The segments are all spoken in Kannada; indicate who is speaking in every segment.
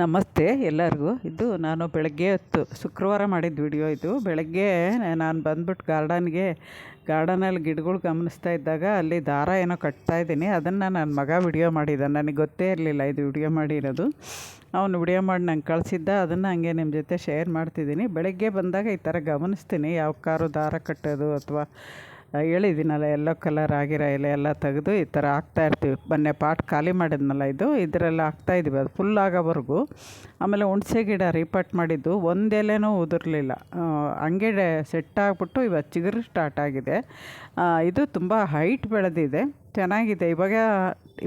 Speaker 1: ನಮಸ್ತೆ ಎಲ್ಲರಿಗೂ. ಇದು ನಾನು ಬೆಳಗ್ಗೆ ಹೊತ್ತು ಶುಕ್ರವಾರ ಮಾಡಿದ ವಿಡಿಯೋ ಇದು. ಬೆಳಗ್ಗೆ ನಾನು ಬಂದ್ಬಿಟ್ಟು ಗಾರ್ಡನ್ಗೆ, ಗಾರ್ಡನಲ್ಲಿ ಗಿಡಗಳು ಗಮನಿಸ್ತಾ ಇದ್ದಾಗ ಅಲ್ಲಿ ದಾರ ಏನೋ ಕಟ್ತಾ ಇದ್ದೀನಿ. ಅದನ್ನು ನನ್ನ ಮಗ ವಿಡಿಯೋ ಮಾಡಿದ ನನಗೆ ಗೊತ್ತೇ ಇರಲಿಲ್ಲ ಇದು ವಿಡಿಯೋ ಮಾಡಿರೋದು. ಅವನು ವಿಡಿಯೋ ಮಾಡಿ ನಂಗೆ ಕಳಿಸಿದ್ದ. ಅದನ್ನು ಹಂಗೆ ನಿಮ್ಮ ಜೊತೆ ಶೇರ್ ಮಾಡ್ತಿದ್ದೀನಿ. ಬೆಳಗ್ಗೆ ಬಂದಾಗ ಈ ಥರ ಗಮನಿಸ್ತೀನಿ. ಯಾವ ಕಾರು ದಾರ ಕಟ್ಟೋದು ಅಥವಾ ಹೇಳಿದ್ದೀನಲ್ಲ, ಎಲ್ಲೋ ಕಲರ್ ಆಗಿರೋ ಎಲೆ ಎಲ್ಲ ತೆಗೆದು ಈ ಥರ ಹಾಕ್ತಾಯಿರ್ತೀವಿ ಮೊನ್ನೆ ಪಾಟ್ ಖಾಲಿ ಮಾಡಿದ್ನಲ್ಲ ಇದು, ಇದರಲ್ಲಿ ಹಾಕ್ತಾಯಿದ್ವಿ ಅದು ಫುಲ್ ಆಗೋವರೆಗೂ. ಆಮೇಲೆ ಹುಣಸೆ ಗಿಡ ರೀಪಾಟ್ ಮಾಡಿದ್ದು, ಒಂದು ಎಲೆನೂ ಉದುರಲಿಲ್ಲ. ಹಂಗೆ ಸೆಟ್ ಆಗಿಬಿಟ್ಟು ಇವತ್ತು ಚಿಗುರು ಸ್ಟಾರ್ಟ್ ಆಗಿದೆ. ಇದು ತುಂಬ ಹೈಟ್ ಬೆಳೆದಿದೆ. ಚೆನ್ನಾಗಿದೆ. ಇವಾಗ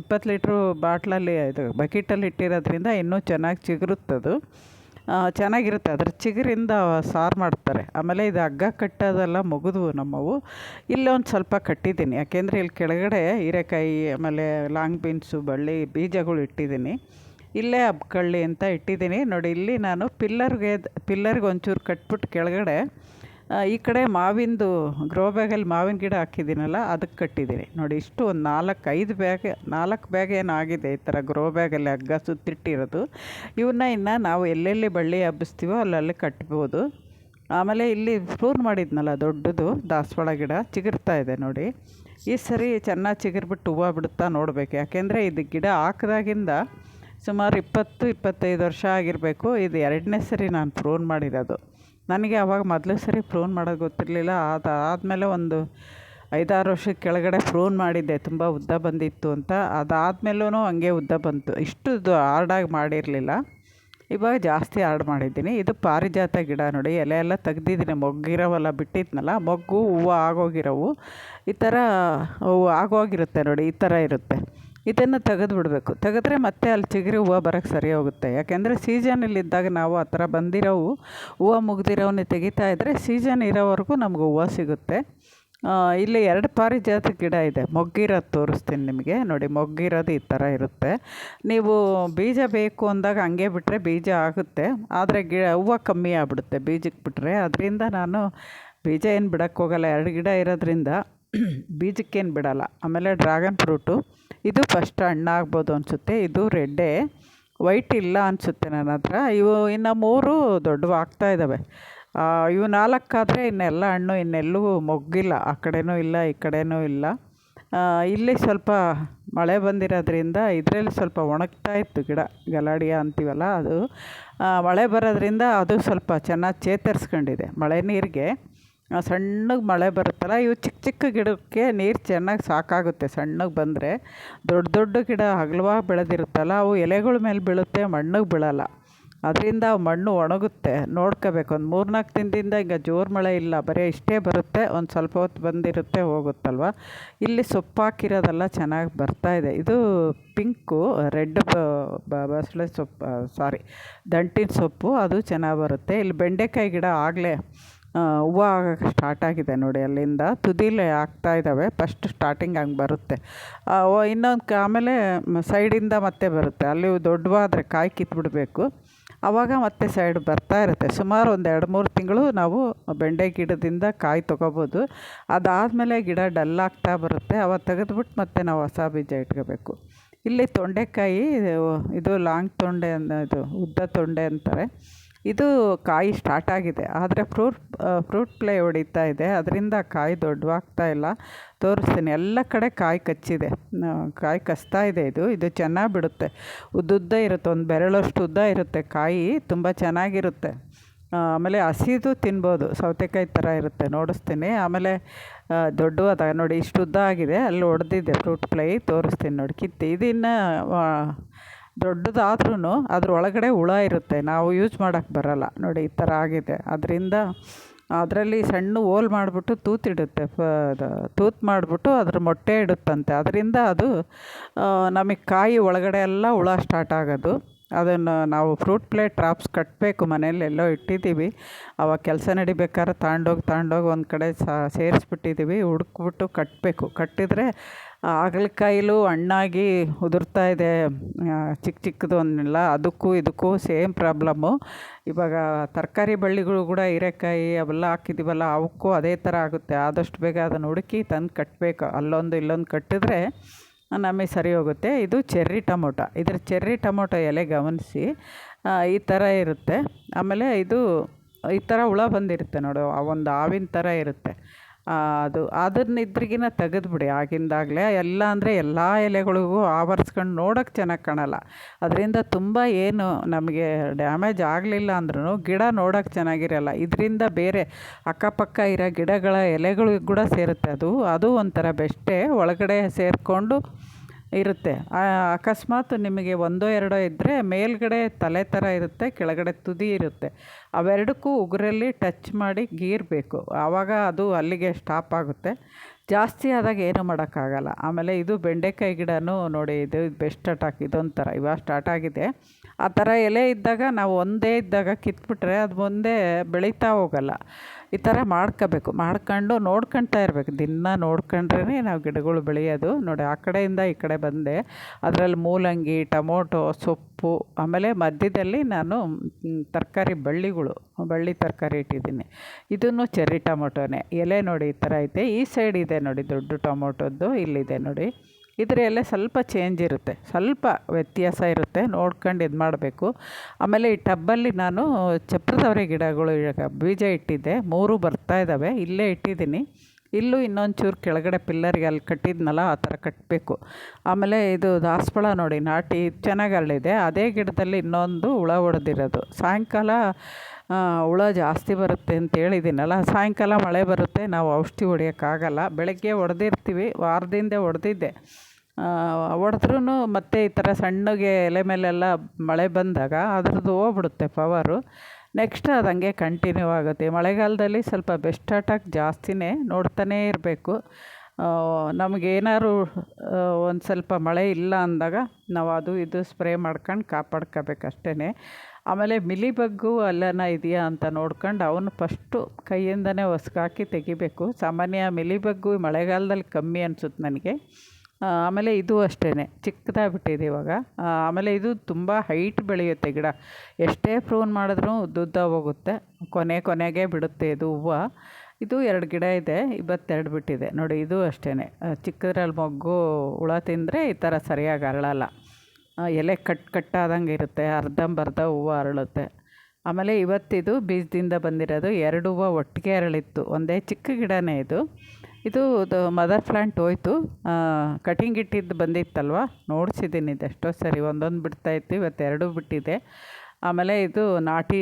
Speaker 1: ಇಪ್ಪತ್ತು ಲೀಟ್ರು ಬಾಟ್ಲಲ್ಲಿ ಇದು ಬಕೆಟಲ್ಲಿ ಇಟ್ಟಿರೋದ್ರಿಂದ ಇನ್ನೂ ಚೆನ್ನಾಗಿ ಚಿಗುರುತ್ತದು. ಚೆನ್ನಾಗಿರುತ್ತೆ. ಅದ್ರ ಚಿಗುರಿಂದ ಸಾರು ಮಾಡ್ತಾರೆ. ಆಮೇಲೆ ಇದು ಹಗ್ಗ ಕಟ್ಟೋದೆಲ್ಲ ಮುಗಿದ್ವು ನಮ್ಮವು. ಇಲ್ಲೊಂದು ಸ್ವಲ್ಪ ಕಟ್ಟಿದ್ದೀನಿ. ಯಾಕೆಂದರೆ ಇಲ್ಲಿ ಕೆಳಗಡೆ ಹೀರೆಕಾಯಿ, ಆಮೇಲೆ ಲಾಂಗ್ ಬೀನ್ಸು, ಬಳ್ಳಿ, ಬೀಜಗಳು ಇಟ್ಟಿದ್ದೀನಿ. ಇಲ್ಲೇ ಅಬ್ಕಳ್ಳಿ ಅಂತ ಇಟ್ಟಿದ್ದೀನಿ. ನೋಡಿ, ಇಲ್ಲಿ ನಾನು ಪಿಲ್ಲರ್ಗೆ ಪಿಲ್ಲರ್ಗೆ ಒಂಚೂರು ಕಟ್ಬಿಟ್ಟು ಕೆಳಗಡೆ ಈ ಕಡೆ ಮಾವಿಂದು ಗ್ರೋ ಬ್ಯಾಗಲ್ಲಿ ಮಾವಿನ ಗಿಡ ಹಾಕಿದ್ದೀನಲ್ಲ, ಅದಕ್ಕೆ ಕಟ್ಟಿದ್ದೀನಿ. ನೋಡಿ, ಇಷ್ಟು ಒಂದು ನಾಲ್ಕು, ಐದು ಬ್ಯಾಗ್, ನಾಲ್ಕು ಬ್ಯಾಗ್ ಏನಾಗಿದೆ ಈ ಥರ ಗ್ರೋ ಬ್ಯಾಗಲ್ಲಿ ಹಗ್ಗ ಸುತ್ತಿಟ್ಟಿರೋದು. ಇವನ್ನ ಇನ್ನು ನಾವು ಎಲ್ಲೆಲ್ಲಿ ಬಳ್ಳಿ ಹಬ್ಬಿಸ್ತೀವೋ ಅಲ್ಲಲ್ಲಿ ಕಟ್ಬೋದು. ಆಮೇಲೆ ಇಲ್ಲಿ ಫ್ಲೂರ್ ಮಾಡಿದ್ನಲ್ಲ ದೊಡ್ಡದು ದಾಸವಾಳ ಗಿಡ, ಚಿಗುರ್ತಾ ಇದೆ ನೋಡಿ. ಈ ಸರಿ ಚೆನ್ನಾಗಿ ಚಿಗುರ್ಬಿಟ್ಟು ಹೂವು ಬಿಡುತ್ತಾ ನೋಡಬೇಕು. ಯಾಕೆಂದರೆ ಇದು ಗಿಡ ಹಾಕಿದಾಗಿಂದ ಸುಮಾರು ಇಪ್ಪತ್ತು, ಇಪ್ಪತ್ತೈದು ವರ್ಷ ಆಗಿರಬೇಕು. ಇದು ಎರಡನೇ ಸರಿ ನಾನು ಪ್ರೂನ್ ಮಾಡಿರೋದು. ನನಗೆ ಆವಾಗ ಮೊದಲ ಸರಿ ಫ್ರೋನ್ ಮಾಡೋದು ಗೊತ್ತಿರಲಿಲ್ಲ. ಅದಾದಮೇಲೆ ಒಂದು ಐದಾರು ವರ್ಷದ ಕೆಳಗಡೆ ಫ್ರೋನ್ ಮಾಡಿದ್ದೆ. ತುಂಬ ಉದ್ದ ಬಂದಿತ್ತು ಅಂತ. ಅದಾದಮೇಲೂ ಹಂಗೆ ಉದ್ದ ಬಂತು. ಇಷ್ಟು ಹಾರ್ಡಾಗಿ ಮಾಡಿರಲಿಲ್ಲ. ಇವಾಗ ಜಾಸ್ತಿ ಹಾರ್ಡ್ ಮಾಡಿದ್ದೀನಿ. ಇದು ಪಾರಿಜಾತ ಗಿಡ ನೋಡಿ, ಎಲೆ ಎಲ್ಲ ತೆಗ್ದಿದ್ದೀನಿ. ಮೊಗ್ಗಿರೋವೆಲ್ಲ ಬಿಟ್ಟಿದ್ನಲ್ಲ, ಮೊಗ್ಗು, ಹೂವು ಆಗೋಗಿರೋವು. ಈ ಥರ, ಹೂವು ಆಗೋಗಿರುತ್ತೆ ನೋಡಿ, ಈ ಥರ ಇರುತ್ತೆ. ಇದನ್ನು ತೆಗೆದು ಬಿಡಬೇಕು ತೆಗೆದ್ರೆ ಮತ್ತೆ ಅಲ್ಲಿ ಚಿಗುರಿ ಹೂವು ಬರೋಕ್ಕೆ ಸರಿ ಹೋಗುತ್ತೆ ಯಾಕೆಂದರೆ ಸೀಸನಲ್ಲಿದ್ದಾಗ ನಾವು ಆ ಥರ ಬಂದಿರೋವು ಹೂವು ಮುಗ್ದಿರೋವನ್ನೇ ತೆಗಿತಾ ಇದ್ದರೆ ಸೀಸನ್ ಇರೋವರೆಗೂ ನಮ್ಗೆ ಹೂವು ಸಿಗುತ್ತೆ. ಇಲ್ಲಿ ಎರಡು ಪಾರಿಜಾತ ಗಿಡ ಇದೆ. ಮೊಗ್ಗಿರೋದು ತೋರಿಸ್ತೀನಿ ನಿಮಗೆ. ನೋಡಿ, ಮೊಗ್ಗಿರೋದು ಈ ಥರ ಇರುತ್ತೆ. ನೀವು ಬೀಜ ಬೇಕು ಅಂದಾಗ ಹಂಗೆ ಬಿಟ್ಟರೆ ಬೀಜ ಆಗುತ್ತೆ. ಆದರೆ ಗಿಡ ಹೂವು ಕಮ್ಮಿ ಆಗ್ಬಿಡುತ್ತೆ ಬೀಜಕ್ಕೆ ಬಿಟ್ಟರೆ ಅದರಿಂದ ನಾನು ಬೀಜ ಏನು ಬಿಡೋಕ್ಕೋಗಲ್ಲ ಎರಡು ಗಿಡ ಇರೋದ್ರಿಂದ ಬೀಜಕ್ಕೇನು ಬಿಡೋಲ್ಲ. ಆಮೇಲೆ ಡ್ರ್ಯಾಗನ್ ಫ್ರೂಟು. ಇದು ಫಸ್ಟ್ ಹಣ್ಣಾಗ್ಬೋದು ಅನಿಸುತ್ತೆ, ಇದು ರೆಡ್ಡೇ. ವೈಟ್ ಇಲ್ಲ ಅನಿಸುತ್ತೆ ನನ್ನ ಹತ್ರ. ಇವು ಇನ್ನು ಮೂರು ದೊಡ್ಡವು ಆಗ್ತಾ ಇದ್ದಾವೆ ಇವು ನಾಲ್ಕಾದರೆ ಇನ್ನೆಲ್ಲ ಹಣ್ಣು ಇನ್ನೆಲ್ಲೂ ಮೊಗ್ಗಿಲ್ಲ. ಆ ಕಡೆಯೂ ಇಲ್ಲ, ಈ ಕಡೆಯೂ ಇಲ್ಲ. ಇಲ್ಲಿ ಸ್ವಲ್ಪ ಮಳೆ ಬಂದಿರೋದ್ರಿಂದ ಇದರಲ್ಲಿ ಸ್ವಲ್ಪ ಒಣಗ್ತಾ ಇತ್ತು ಗಿಡ, ಗಲಾಡಿಯ ಅಂತೀವಲ್ಲ ಅದು. ಮಳೆ ಬರೋದ್ರಿಂದ ಅದು ಸ್ವಲ್ಪ ಚೆನ್ನಾಗಿ ಚೇತರಿಸ್ಕೊಂಡಿದೆ ಮಳೆ ನೀರಿಗೆ. ಸಣ್ಣಗೆ ಮಳೆ ಬರುತ್ತಲ್ಲ, ಇವು ಚಿಕ್ಕ ಚಿಕ್ಕ ಗಿಡಕ್ಕೆ ನೀರು ಚೆನ್ನಾಗಿ ಸಾಕಾಗುತ್ತೆ. ಸಣ್ಣಗೆ ಬಂದರೆ ದೊಡ್ಡ ದೊಡ್ಡ ಗಿಡ ಅಗಲವಾಗಿ ಬೆಳೆದಿರುತ್ತಲ್ಲ, ಅವು ಎಲೆಗಳ ಮೇಲೆ ಬೀಳುತ್ತೆ, ಮಣ್ಣಿಗೆ ಬೀಳಲ್ಲ. ಅದರಿಂದ ಮಣ್ಣು ಒಣಗುತ್ತೆ. ನೋಡ್ಕೋಬೇಕು. ಒಂದು ಮೂರ್ನಾಲ್ಕು ದಿನದಿಂದ ಈಗ ಜೋರು ಮಳೆ ಇಲ್ಲ, ಬರೀ ಇಷ್ಟೇ ಬರುತ್ತೆ, ಒಂದು ಸ್ವಲ್ಪ ಹೊತ್ತು ಬಂದಿರುತ್ತೆ, ಹೋಗುತ್ತಲ್ವ? ಇಲ್ಲಿ ಸೊಪ್ಪು ಹಾಕಿರೋದೆಲ್ಲ ಚೆನ್ನಾಗಿ ಬರ್ತಾಯಿದೆ ಇದು. ಪಿಂಕು, ರೆಡ್ ಬಸಳೆ ಸೊಪ್ಪು ಸಾರಿ, ದಂಟಿನ ಸೊಪ್ಪು, ಅದು ಚೆನ್ನಾಗಿ ಬರುತ್ತೆ. ಇಲ್ಲಿ ಬೆಂಡೆಕಾಯಿ ಗಿಡ ಆಗಲೇ ಹೂವು ಆಗೋಕ್ಕೆ ಸ್ಟಾರ್ಟ್ ಆಗಿದೆ ನೋಡಿ, ಅಲ್ಲಿಂದ ತುದಿಲೇ ಆಗ್ತಾ ಇದ್ದಾವೆ ಫಸ್ಟ್ ಸ್ಟಾರ್ಟಿಂಗ್ ಹಂಗೆ ಬರುತ್ತೆ. ಇನ್ನೊಂದು ಆಮೇಲೆ ಸೈಡಿಂದ ಮತ್ತೆ ಬರುತ್ತೆ. ಅಲ್ಲಿ ದೊಡ್ಡವಾದರೆ ಕಾಯಿ ಕಿತ್ಬಿಡಬೇಕು. ಆವಾಗ ಮತ್ತೆ ಸೈಡ್ ಬರ್ತಾ ಇರುತ್ತೆ. ಸುಮಾರು ಒಂದು ಎರಡು ಮೂರು ತಿಂಗಳು ನಾವು ಬೆಂಡೆ ಗಿಡದಿಂದ ಕಾಯಿ ತೊಗೋಬೋದು. ಅದಾದಮೇಲೆ ಗಿಡ ಡಲ್ ಆಗ್ತಾ ಬರುತ್ತೆ. ಅವಾಗ ತೆಗೆದ್ಬಿಟ್ಟು ಮತ್ತೆ ನಾವು ಹೊಸ ಬೀಜ ಇಟ್ಕೋಬೇಕು. ಇಲ್ಲಿ ತೊಂಡೆಕಾಯಿ, ಇದು ಲಾಂಗ್ ತೊಂಡೆ ಅನ್ನೋದು ಉದ್ದ ತೊಂಡೆ ಅಂತಾರೆ. ಇದು ಕಾಯಿ ಸ್ಟಾರ್ಟ್ ಆಗಿದೆ. ಆದರೆ ಫ್ರೂಟ್ ಫ್ರೂಟ್ ಪ್ಲೇ ಹೊಡಿತಾ ಇದೆ. ಅದರಿಂದ ಕಾಯಿ ದೊಡ್ಡವಾಗ್ತಾ ಇಲ್ಲ. ತೋರಿಸ್ತೀನಿ. ಎಲ್ಲ ಕಡೆ ಕಾಯಿ ಕಚ್ಚಿದೆ. ಕಾಯಿ ಕಚ್ತಾ ಇದೆ ಇದು. ಇದು ಚೆನ್ನಾಗಿ ಬಿಡುತ್ತೆ. ಉದ್ದುದ್ದ ಇರುತ್ತೆ. ಒಂದು ಬೆರಳಷ್ಟು ಉದ್ದ ಇರುತ್ತೆ ಕಾಯಿ. ತುಂಬ ಚೆನ್ನಾಗಿರುತ್ತೆ. ಆಮೇಲೆ ಹಸಿದು ತಿನ್ಬೋದು. ಸೌತೆಕಾಯಿ ಥರ ಇರುತ್ತೆ. ನೋಡಿಸ್ತೀನಿ. ಆಮೇಲೆ ದೊಡ್ಡವಾದ ನೋಡಿ, ಇಷ್ಟು ಉದ್ದ ಆಗಿದೆ. ಅಲ್ಲಿ ಒಡೆದಿದೆ ಫ್ರೂಟ್ ಪ್ಲೈ ತೋರಿಸ್ತೀನಿ ನೋಡಿ. ಕಿತ್ತಿ. ಇದಿನ್ನು ದೊಡ್ಡದಾದ್ರೂ ಅದ್ರ ಒಳಗಡೆ ಹುಳ ಇರುತ್ತೆ. ನಾವು ಯೂಸ್ ಮಾಡೋಕ್ಕೆ ಬರೋಲ್ಲ. ನೋಡಿ, ಈ ಥರ ಆಗಿದೆ. ಅದರಿಂದ ಅದರಲ್ಲಿ ಸಣ್ಣ ಹೋಲ್ ಮಾಡಿಬಿಟ್ಟು ತೂತಿಡುತ್ತೆ. ಫ ತೂತು ಮಾಡಿಬಿಟ್ಟು ಅದ್ರ ಮೊಟ್ಟೆ ಇಡುತ್ತಂತೆ. ಅದರಿಂದ ಅದು ನಮಗೆ ಕಾಯಿ ಒಳಗಡೆ ಎಲ್ಲ ಹುಳ ಸ್ಟಾರ್ಟ್ ಆಗೋದು. ಅದನ್ನು ನಾವು ಫ್ರೂಟ್ ಪ್ಲೇಟ್ ಟ್ರಾಪ್ಸ್ ಕಟ್ಟಬೇಕು ಮನೇಲಿ ಎಲ್ಲೋ ಇಟ್ಟಿದ್ದೀವಿ. ಆವಾಗ ಕೆಲಸ ನಡಿಬೇಕಾದ್ರೆ ತಗೊಂಡೋಗಿ ತಗೊಂಡೋಗಿ ಒಂದು ಕಡೆ ಸೇರಿಸ್ಬಿಟ್ಟಿದ್ದೀವಿ. ಹುಡುಕ್ಬಿಟ್ಟು ಕಟ್ಟಬೇಕು ಕಟ್ಟಿದರೆ ಹಾಗಲಕಾಯಿಲು ಹಣ್ಣಾಗಿ ಉದುರ್ತಾ ಇದೆ ಚಿಕ್ಕ ಚಿಕ್ಕದು ಅನ್ನಿಲ್ಲ ಅದಕ್ಕೂ ಇದಕ್ಕೂ ಸೇಮ್ ಪ್ರಾಬ್ಲಮ್ಮು. ಇವಾಗ ತರಕಾರಿ ಬಳ್ಳಿಗಳು ಕೂಡ ಹೀರೆಕಾಯಿ ಅವೆಲ್ಲ ಹಾಕಿದ್ದೀವಲ್ಲ, ಅವಕ್ಕೂ ಅದೇ ಥರ ಆಗುತ್ತೆ. ಆದಷ್ಟು ಬೇಗ ಅದನ್ನು ಹುಡುಕಿ ತಂದು ಕಟ್ಟಬೇಕು ಅಲ್ಲೊಂದು ಇಲ್ಲೊಂದು ಕಟ್ಟಿದ್ರೆ ನಮಗೆ ಸರಿ ಹೋಗುತ್ತೆ. ಇದು ಚೆರ್ರಿ ಟೊಮೊಟೊ. ಇದರ ಚೆರ್ರಿ ಟೊಮೊಟೊ ಎಲೆ ಗಮನಿಸಿ ಈ ಥರ ಇರುತ್ತೆ. ಆಮೇಲೆ ಇದು ಈ ಥರ ಹುಳ ಬಂದಿರುತ್ತೆ ನೋಡು, ಆ ಒಂದು ಹಾವಿನ ಥರ ಇರುತ್ತೆ. ಅದು ಅದನ್ನ ತೆಗೆದ್ಬಿಡಿ ಆಗಿಂದಾಗಲೇ ಎಲ್ಲ ಅಂದರೆ ಎಲ್ಲ ಎಲೆಗಳಿಗೂ ಆವರಿಸ್ಕೊಂಡು ನೋಡೋಕ್ಕೆ ಚೆನ್ನಾಗಿ ಕಾಣಲ್ಲ. ಅದರಿಂದ ತುಂಬ ಏನು ನಮಗೆ ಡ್ಯಾಮೇಜ್ ಆಗಲಿಲ್ಲ ಅಂದ್ರೂ ಗಿಡ ನೋಡೋಕ್ಕೆ ಚೆನ್ನಾಗಿರಲ್ಲ. ಇದರಿಂದ ಬೇರೆ ಅಕ್ಕಪಕ್ಕ ಇರೋ ಗಿಡಗಳ ಎಲೆಗಳು ಕೂಡ ಸೇರುತ್ತೆ. ಅದು ಅದು ಒಂಥರ ಬೆಸ್ಟೇ ಒಳಗಡೆ ಸೇರಿಕೊಂಡು ಇರುತ್ತೆ. ಅಕಸ್ಮಾತ್ ನಿಮಗೆ ಒಂದೋ ಎರಡೋ ಇದ್ದರೆ ಮೇಲ್ಗಡೆ ತಲೆ ಥರ ಇರುತ್ತೆ, ಕೆಳಗಡೆ ತುದಿ ಇರುತ್ತೆ. ಅವೆರಡಕ್ಕೂ ಉಗುರಲ್ಲಿ ಟಚ್ ಮಾಡಿ ಗೀರಬೇಕು ಆವಾಗ ಅದು ಅಲ್ಲಿಗೆ ಸ್ಟಾಪ್ ಆಗುತ್ತೆ. ಜಾಸ್ತಿ ಆದಾಗ ಏನೂ ಮಾಡೋಕ್ಕಾಗಲ್ಲ. ಆಮೇಲೆ ಇದು ಬೆಂಡೆಕಾಯಿ ಗಿಡನೂ ನೋಡಿ, ಇದು ಬೆಸ್ಟ್ ಅಟ್ಯಾಕ್ ಇದೊಂಥರ ಇವಾಗ ಸ್ಟಾರ್ಟ್ ಆಗಿದೆ. ಆ ಥರ ಎಲೆ ಇದ್ದಾಗ ನಾವು ಒಂದೇ ಇದ್ದಾಗ ಕಿತ್ಬಿಟ್ರೆ ಅದು ಮುಂದೆ ಬೆಳೀತಾ ಹೋಗಲ್ಲ. ಈ ಥರ ಮಾಡ್ಕೋಬೇಕು. ಮಾಡ್ಕೊಂಡು ನೋಡ್ಕೊಳ್ತಾ ಇರಬೇಕು. ದಿನ ನೋಡ್ಕೊಂಡ್ರೇ ನಾವು ಗಿಡಗಳು ಬೆಳೆಯೋದು. ನೋಡಿ, ಆ ಕಡೆಯಿಂದ ಈ ಕಡೆ ಬಂದೆ. ಅದರಲ್ಲಿ ಮೂಲಂಗಿ, ಟೊಮೊಟೊ, ಸೊಪ್ಪು, ಆಮೇಲೆ ಮಧ್ಯದಲ್ಲಿ ನಾನು ತರಕಾರಿ ಬಳ್ಳಿಗಳು, ಬಳ್ಳಿ ತರಕಾರಿ ಇಟ್ಟಿದ್ದೀನಿ. ಇದನ್ನು ಚೆರ್ರಿ ಟೊಮೊಟೊನೇ. ಎಲೆ ನೋಡಿ ಈ ಥರ ಐತೆ. ಈ ಸೈಡ್ ಇದೆ ನೋಡಿ ದೊಡ್ಡ ಟೊಮೊಟೊದ್ದು, ಇಲ್ಲಿದೆ ನೋಡಿ. ಇದರಲ್ಲೇ ಸ್ವಲ್ಪ ಚೇಂಜ್ ಇರುತ್ತೆ. ಸ್ವಲ್ಪ ವ್ಯತ್ಯಾಸ ಇರುತ್ತೆ. ನೋಡ್ಕೊಂಡು ಇದು ಮಾಡಬೇಕು. ಆಮೇಲೆ ಈ ಟಬ್ಬಲ್ಲಿ ನಾನು ಚಪ್ರದವರೆ ಗಿಡಗಳು ಬೀಜ ಇಟ್ಟಿದ್ದೆ. ಮೂರು ಬರ್ತಾ ಇದ್ದಾವೆ ಇಲ್ಲೇ ಇಟ್ಟಿದ್ದೀನಿ. ಇಲ್ಲೂ ಇನ್ನೊಂದು ಚೂರು ಕೆಳಗಡೆ ಪಿಲ್ಲರ್ಗೆ ಅಲ್ಲಿ ಕಟ್ಟಿದ್ನಲ್ಲ, ಆ ಥರ ಕಟ್ಟಬೇಕು ಆಮೇಲೆ ಇದು ದಾಸವಾಳ ನೋಡಿ, ನಾಟಿ ಚೆನ್ನಾಗಿ ಅರಳಿದೆ. ಅದೇ ಗಿಡದಲ್ಲಿ ಇನ್ನೊಂದು ಹುಳ ಹೊಡೆದಿರೋದು. ಸಾಯಂಕಾಲ ಹುಳ ಜಾಸ್ತಿ ಬರುತ್ತೆ ಅಂತ ಹೇಳಿದ್ದೀನಲ್ಲ. ಸಾಯಂಕಾಲ ಮಳೆ ಬರುತ್ತೆ, ನಾವು ಔಷಧಿ ಹೊಡಿಯೋಕ್ಕಾಗಲ್ಲ. ಬೆಳಗ್ಗೆ ಹೊಡೆದಿರ್ತೀವಿ, ವಾರದಿಂದ ಹೊಡೆದಿದ್ದೆ. ಹೊಡೆದ್ರೂ ಮತ್ತೆ ಈ ಥರ ಸಣ್ಣಗೆ ಎಲೆ ಮೇಲೆಲ್ಲ ಮಳೆ ಬಂದಾಗ ಅದ್ರದ್ದು ಹೋಗ್ಬಿಡುತ್ತೆ ಪವರು. ನೆಕ್ಸ್ಟ್ ಅದು ಕಂಟಿನ್ಯೂ ಆಗುತ್ತೆ. ಮಳೆಗಾಲದಲ್ಲಿ ಸ್ವಲ್ಪ ಬೆಸ್ಟ್ ಅಟ್ಯಾಕ್ ಜಾಸ್ತಿನೇ ನೋಡ್ತಾನೇ ಇರಬೇಕು. ನಮಗೇನಾದ್ರು ಒಂದು ಸ್ವಲ್ಪ ಮಳೆ ಇಲ್ಲ ಅಂದಾಗ ನಾವು ಅದು ಇದು ಸ್ಪ್ರೇ ಮಾಡ್ಕೊಂಡು ಕಾಪಾಡ್ಕೋಬೇಕು ಅಷ್ಟೇ ಆಮೇಲೆ ಮಿಲಿಬಗ್ಗು ಅಲ್ಲನ ಇದೆಯಾ ಅಂತ ನೋಡ್ಕೊಂಡು ಅವನು ಫಸ್ಟು ಕೈಯಿಂದನೇ ಹೊಸ್ಕಾಕಿ ತೆಗಿಬೇಕು. ಸಾಮಾನ್ಯ ಮಿಲಿಬಗ್ಗು ಮಳೆಗಾಲದಲ್ಲಿ ಕಮ್ಮಿ ಅನ್ಸುತ್ತೆ ನನಗೆ. ಆಮೇಲೆ ಇದು ಅಷ್ಟೇ ಚಿಕ್ಕದಾಗಿ ಬಿಟ್ಟಿದೆ ಇವಾಗ ಆಮೇಲೆ ಇದು ತುಂಬ ಹೈಟ್ ಬೆಳೆಯುತ್ತೆ ಗಿಡ. ಎಷ್ಟೇ ಪ್ರೂನ್ ಮಾಡಿದ್ರೂ ಉದ್ದುದ್ದ ಹೋಗುತ್ತೆ. ಕೊನೆ ಕೊನೆಗೆ ಬಿಡುತ್ತೆ ಇದು ಹೂವು. ಇದು ಎರಡು ಗಿಡ ಇದೆ ಇವತ್ತೆರಡು ಬಿಟ್ಟಿದೆ. ನೋಡಿ, ಇದು ಅಷ್ಟೇ ಚಿಕ್ಕದ್ರಲ್ಲಿ ಮೊಗ್ಗು ಹುಳ ತಿಂದರೆ ಈ ಥರ ಸರಿಯಾಗಿ ಅರಳಲ್ಲ. ಎಲೆ ಕಟ್, ಕಟ್ಟಾದಂಗೆ ಇರುತ್ತೆ, ಅರ್ಧಂಬರ್ಧ ಹೂವು ಅರಳುತ್ತೆ. ಆಮೇಲೆ ಇವತ್ತಿದು ಬೀಜದಿಂದ ಬಂದಿರೋದು ಎರಡು ಹೂವು ಒಟ್ಟಿಗೆ ಅರಳಿತ್ತು. ಒಂದೇ ಚಿಕ್ಕ ಗಿಡನೇ ಇದು. ಇದು ಮದರ್ ಪ್ಲ್ಯಾಂಟ್ ಹೋಯ್ತು. ಕಟಿಂಗ್ ಇಟ್ಟಿದ್ದು ಬಂದಿತ್ತಲ್ವ? ನೋಡಿಸಿದ್ದೀನಿ ಇದು ಎಷ್ಟೋ ಸರಿ. ಒಂದೊಂದು ಬಿಡ್ತಾಯಿತ್ತು ಇವತ್ತು ಎರಡೂ ಬಿಟ್ಟಿದೆ. ಆಮೇಲೆ ಇದು ನಾಟಿ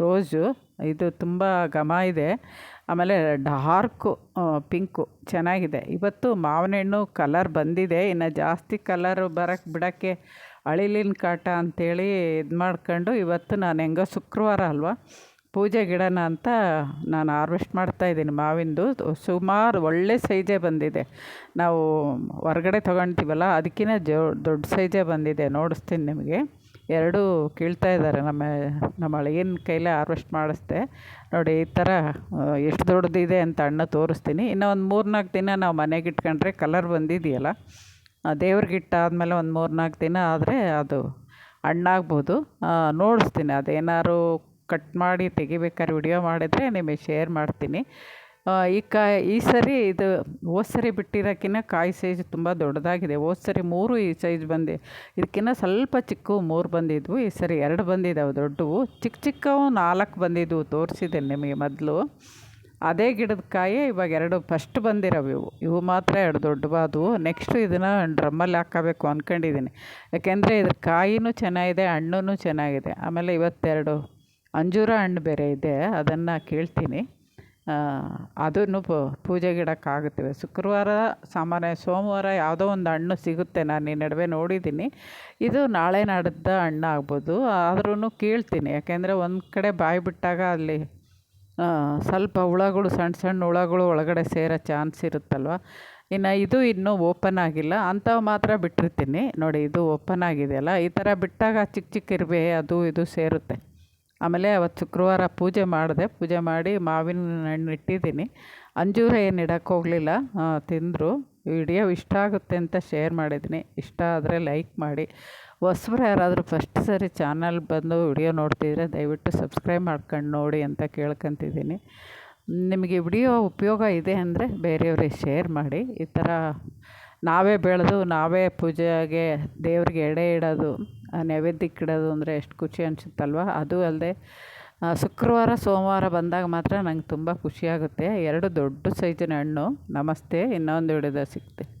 Speaker 1: ರೋಜು, ಇದು ತುಂಬ ಘಮ ಇದೆ. ಆಮೇಲೆ ಡಾರ್ಕು ಪಿಂಕು ಚೆನ್ನಾಗಿದೆ. ಇವತ್ತು ಮಾವಿನ ಹಣ್ಣು ಕಲರ್ ಬಂದಿದೆ. ಇನ್ನು ಜಾಸ್ತಿ ಕಲರ್ ಬರೋಕ್ಕೆ ಬಿಡೋಕ್ಕೆ ಅಳಿಲಿನ ಕಾಟ ಅಂಥೇಳಿ ಇದು ಮಾಡ್ಕೊಂಡು ಇವತ್ತು ನಾನು ಹೆಂಗೋ ಶುಕ್ರವಾರ ಅಲ್ವಾ, ಪೂಜೆ ಗಿಡನ ಅಂತ ನಾನು ಹಾರ್ವೆಸ್ಟ್ ಮಾಡ್ತಾಯಿದ್ದೀನಿ ಮಾವಿಂದು. ಸುಮಾರು ಒಳ್ಳೆ ಸೈಜೇ ಬಂದಿದೆ. ನಾವು ಹೊರಗಡೆ ತೊಗೊಳ್ತೀವಲ್ಲ ಅದಕ್ಕಿಂತ ಜೋ, ದೊಡ್ಡ ಸೈಜೇ ಬಂದಿದೆ. ನೋಡಿಸ್ತೀನಿ ನಿಮಗೆ. ಎರಡೂ ಕೀಳ್ತಾ ಇದ್ದಾರೆ. ನಮ್ಮ ನಮ್ಮ ಅಳಿಯನ ಕೈಲೇ ಹಾರ್ವೆಸ್ಟ್ ಮಾಡಿಸ್ದೆ. ನೋಡಿ, ಈ ಥರ ಎಷ್ಟು ದೊಡ್ಡದಿದೆ ಅಂತ ಅಣ್ಣ ತೋರಿಸ್ತೀನಿ. ಇನ್ನೂ ಒಂದು ಮೂರು ನಾಲ್ಕು ದಿನ ನಾವು ಮನೆಗೆ ಇಟ್ಕೊಂಡ್ರೆ ಕಲರ್ ಬಂದಿದೆಯಲ್ಲ ದೇವ್ರಿಗೆ ಇಟ್ಟಾದಮೇಲೆ ಒಂದು ಮೂರು ನಾಲ್ಕು ದಿನ ಆದರೆ ಅದು ಹಣ್ಣಾಗ್ಬೋದು. ನೋಡಿಸ್ತೀನಿ. ಅದೇನಾದ್ರು ಕಟ್ ಮಾಡಿ ತೆಗಿಬೇಕಾದ್ರೆ ವಿಡಿಯೋ ಮಾಡಿದರೆ ನಿಮಗೆ ಶೇರ್ ಮಾಡ್ತೀನಿ. ಈ ಕಾಯಿ, ಈ ಸರಿ ಇದು ಹೋದ ಸರಿ ಬಿಟ್ಟಿರೋಕ್ಕಿಂತ ಕಾಯಿ ಸೈಜ್ ತುಂಬ ದೊಡ್ಡದಾಗಿದೆ. ಹೋದ ಸರಿ ಮೂರು ಈ ಸೈಜ್ ಬಂದಿ ಇದಕ್ಕಿಂತ ಸ್ವಲ್ಪ ಚಿಕ್ಕವು ಮೂರು ಬಂದಿದ್ವು. ಈ ಸರಿ ಎರಡು ಬಂದಿದ್ದಾವೆ ದೊಡ್ಡವು. ಚಿಕ್ಕ ಚಿಕ್ಕವು ನಾಲ್ಕು ಬಂದಿದ್ವು ತೋರಿಸಿದೆ ನಿಮಗೆ ಮೊದಲು. ಅದೇ ಗಿಡದ ಕಾಯಿ ಇವಾಗ ಎರಡು ಫಸ್ಟ್ ಬಂದಿರೋವು ಇವು. ಇವು ಮಾತ್ರ ಎರಡು ದೊಡ್ಡವಾದವು. ನೆಕ್ಸ್ಟು ಇದನ್ನು ಡ್ರಮ್ಮಲ್ಲಿ ಹಾಕೋಬೇಕು ಅಂದ್ಕೊಂಡಿದ್ದೀನಿ ಯಾಕೆಂದರೆ ಇದ್ರ ಕಾಯಿನೂ ಚೆನ್ನಾಗಿದೆ ಹಣ್ಣು ಚೆನ್ನಾಗಿದೆ. ಆಮೇಲೆ ಇವತ್ತೆರಡು ಅಂಜೂರ ಹಣ್ಣು ಬೇರೆ ಇದೆ, ಅದನ್ನು ಕೇಳ್ತೀನಿ. ಅದನ್ನು ಪೂಜೆಗೆ ಗಿಡಕ್ಕಾಗುತ್ತವೆ. ಶುಕ್ರವಾರ, ಸಾಮಾನ್ಯ ಸೋಮವಾರ ಯಾವುದೋ ಒಂದು ಹಣ್ಣು ಸಿಗುತ್ತೆ. ನಾನು ಈ ನಡುವೆ ನೋಡಿದ್ದೀನಿ. ಇದು ನಾಳೆ ನಡೆದ ಹಣ್ಣು ಆಗ್ಬೋದು ಆದ್ರೂ ಕೇಳ್ತೀನಿ. ಯಾಕೆಂದರೆ ಒಂದು ಕಡೆ ಬಾಯಿ ಬಿಟ್ಟಾಗ ಅಲ್ಲಿ ಸ್ವಲ್ಪ ಹುಳಗಳು ಸಣ್ಣ ಸಣ್ಣ ಹುಳಗಳು ಒಳಗಡೆ ಸೇರೋ ಚಾನ್ಸ್ ಇರುತ್ತಲ್ವ? ಇನ್ನು ಇದು ಇನ್ನೂ ಓಪನ್ ಆಗಿಲ್ಲ. ಅಂಥವು ಮಾತ್ರ ಬಿಟ್ಟಿರ್ತೀನಿ. ನೋಡಿ, ಇದು ಓಪನ್ ಆಗಿದೆಯಲ್ಲ? ಈ ಥರ ಬಿಟ್ಟಾಗ ಚಿಕ್ಕ ಚಿಕ್ಕ ಇರುವೆ ಅದು ಇದು ಸೇರುತ್ತೆ. ಆಮೇಲೆ ಅವತ್ತು ಶುಕ್ರವಾರ ಪೂಜೆ ಮಾಡಿದೆ. ಪೂಜೆ ಮಾಡಿ ಮಾವಿನ ಹಣ್ಣು ಇಟ್ಟಿದ್ದೀನಿ. ಅಂಜೂರ ಏನು ಇಡೋಕ್ಕೆ ಹೋಗಲಿಲ್ಲ. ತಿಂದರು. ವಿಡಿಯೋ ಇಷ್ಟ ಆಗುತ್ತೆ ಅಂತ ಶೇರ್ ಮಾಡಿದ್ದೀನಿ. ಇಷ್ಟ ಆದರೆ ಲೈಕ್ ಮಾಡಿ. ಹೊಸಬ್ರು ಯಾರಾದರೂ ಫಸ್ಟ್ ಸರಿ ಚಾನಲ್ ಬಂದು ವಿಡಿಯೋ ನೋಡ್ತಿದ್ರೆ ದಯವಿಟ್ಟು ಸಬ್ಸ್ಕ್ರೈಬ್ ಮಾಡ್ಕೊಂಡು ನೋಡಿ ಅಂತ ಕೇಳ್ಕೊತಿದ್ದೀನಿ. ನಿಮಗೆ ವಿಡಿಯೋ ಉಪಯೋಗ ಇದೆ ಅಂದರೆ ಬೇರೆಯವ್ರಿಗೆ ಶೇರ್ ಮಾಡಿ. ಈ ಥರ ನಾವೇ ಬೆಳೆದು ನಾವೇ ಪೂಜೆಗೆ ದೇವ್ರಿಗೆ ಎಡೆ ಇಡೋದು ನೈವೇದ್ಯಕ್ಕೆ ಇಡೋದು ಅಂದರೆ ಎಷ್ಟು ಖುಷಿ ಅನಿಸುತ್ತಲ್ವ? ಅದು ಅಲ್ಲದೆ ಶುಕ್ರವಾರ, ಸೋಮವಾರ ಬಂದಾಗ ಮಾತ್ರ ನಂಗೆ ತುಂಬ ಖುಷಿಯಾಗುತ್ತೆ ಎರಡು ದೊಡ್ಡ ಸೈಜಿನ ಹಣ್ಣು. ನಮಸ್ತೆ. ಇನ್ನೊಂದು ಹಿಡಿದ ಸಿಗ್ತೀನಿ